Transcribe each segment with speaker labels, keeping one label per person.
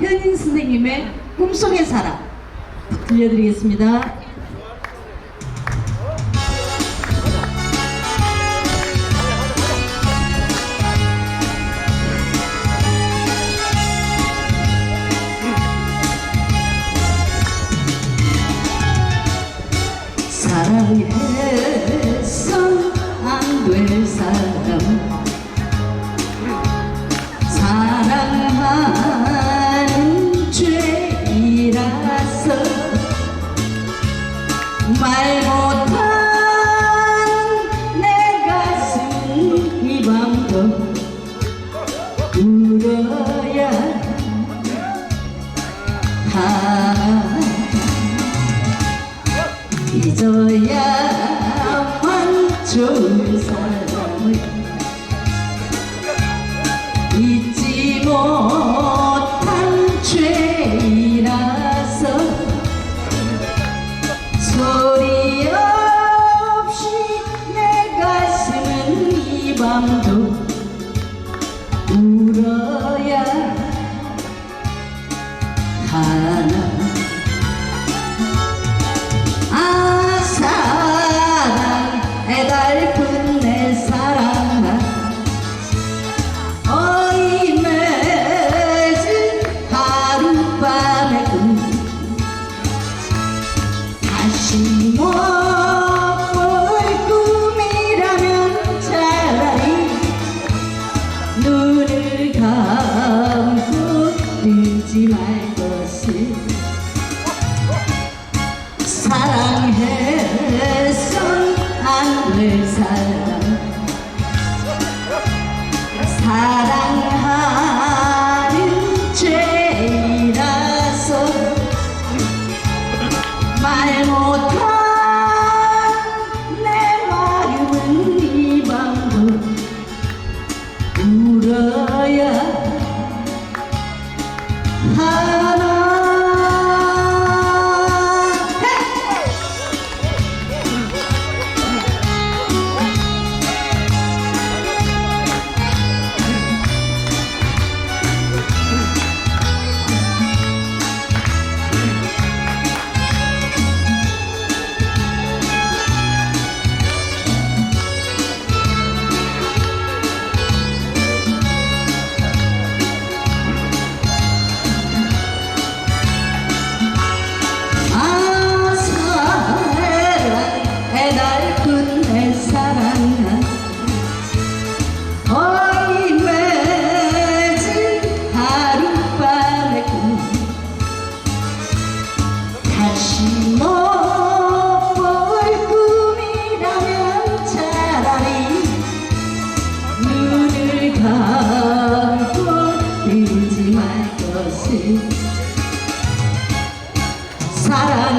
Speaker 1: 현인 선생님의 꿈속의 사람 들려드리겠습니다. 사랑해선 안될 사람 잊어야만 좋은 사람을 잊지 못한 죄이라서 소리 없이 내 가슴은 이 밤도 울어 사랑해선 안될 사람 사랑하는 죄라서 말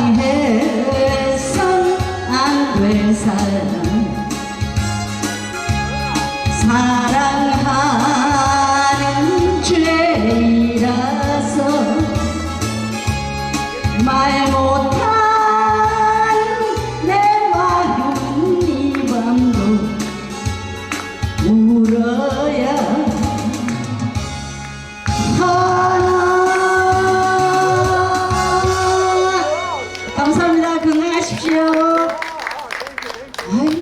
Speaker 1: 사랑해선 안될 사람. 사랑